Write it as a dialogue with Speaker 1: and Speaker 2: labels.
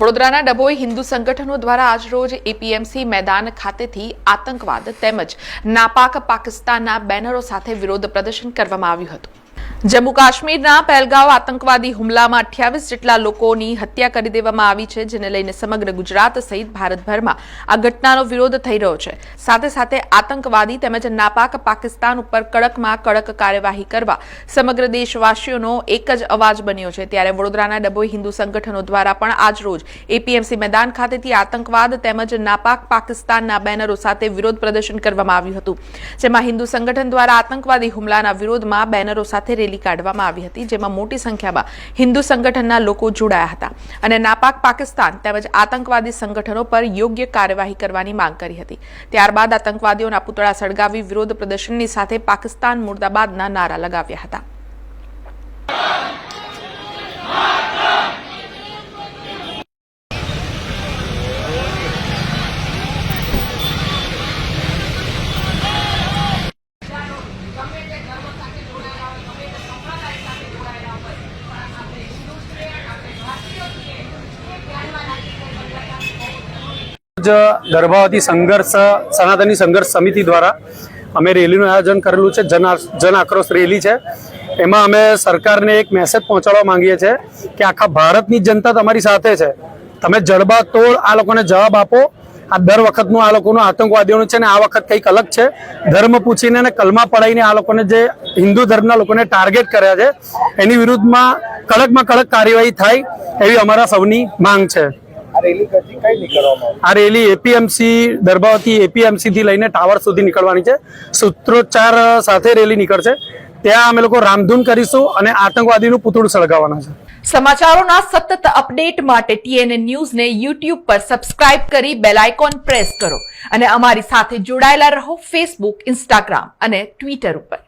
Speaker 1: વડોદરાના ડભોઈ હિન્દુ સંગઠનો દ્વારા આજરોજ એપીએમસી મેદાન ખાતેથી આતંકવાદ તેમજ નાપાક પાકિસ્તાનના બેનરો સાથે વિરોધ પ્રદર્શન કરવામાં આવ્યું હતું. જમ્મુ કાશ્મીરના પહેલગાંવ આતંકવાદી હુમલામાં અઠ્યાવીસ જેટલા લોકોની હત્યા કરી દેવામાં આવી છે, જેને લઈને સમગ્ર ગુજરાત સહિત ભારતભરમાં આ ઘટનાનો વિરોધ થઈ રહ્યો છે. સાથે સાથે આતંકવાદી તેમજ નાપાક પાકિસ્તાન ઉપર કડકમાં કડક કાર્યવાહી કરવા સમગ્ર દેશવાસીઓનો એક જ અવાજ બન્યો છે. ત્યારે વડોદરાના ડભોઈ હિન્દુ સંગઠનો દ્વારા પણ આજરોજ એપીએમસી મેદાન ખાતેથી આતંકવાદ તેમજ નાપાક પાકિસ્તાનના બેનરો સાથે વિરોધ પ્રદર્શન કરવામાં આવ્યું હતું. જેમાં હિન્દુ સંગઠન દ્વારા આતંકવાદી હુમલાના વિરોધમાં બેનરો સાથે રેલી કાઢવામાં આવી હતી, જેમાં મોટી સંખ્યામાં હિન્દુ સંગઠનના લોકો જોડાયા હતા. અને નાપાક પાકિસ્તાન તેમજ આતંકવાદી સંગઠનો પર યોગ્ય કાર્યવાહી કરવાની માંગ કરી હતી. ત્યારબાદ આતંકવાદીઓના પુતળા સળગાવી વિરોધ પ્રદર્શનની સાથે પાકિસ્તાન મુર્દાબાદના નારા લગાવ્યા હતા.
Speaker 2: જ ગર્ભાવતી સંઘર્ષ, સનાતની સંઘર્ષ સમિતિ દ્વારા અમે રેલીનું આયોજન કરેલું છે. જન જન આક્રોશ રેલી છે. એમાં અમે સરકારને એક મેસેજ પહોંચાડવા માંગીએ છીએ કે આખા ભારતની જનતા તમારી સાથે છે. તમે જડબા તોડ આ લોકોને જવાબ આપો. આ દર વખતનું આ લોકોનું આતંકવાદીઓનું છે ને આ વખત કંઈક અલગ છે. ધર્મ પૂછીને અને કલમા પડાવીને આ લોકોને જે હિન્દુ ધર્મના લોકોને ટાર્ગેટ કર્યા છે, એની વિરુદ્ધમાં કડકમાં કડક કાર્યવાહી થાય એવી અમારા સૌની માંગ છે.
Speaker 3: આ રેલી કઈ કઈ નીકળવામાં
Speaker 2: આ રેલી એપીએમસી દરબાવતી એપીએમસી થી લઈને ટાવર સુધી નીકળવાની છે. સૂત્રોચ્ચાર સાથે રેલી નીકળશે. ત્યાં અમે લોકો રામધૂન કરીશું અને આતંકવાદીનું પુતળું સળગાવવાના છે.
Speaker 1: સમાચારોના સતત અપડેટ માટે ટીએનએ ન્યૂઝને યુટ્યુબ પર સબસ્ક્રાઇબ કરી બેલ આઇકોન પ્રેસ કરો અને અમારી સાથે જોડાયેલા રહો ફેસબુક ઇન્સ્ટાગ્રામ અને ટ્વિટર ઉપર.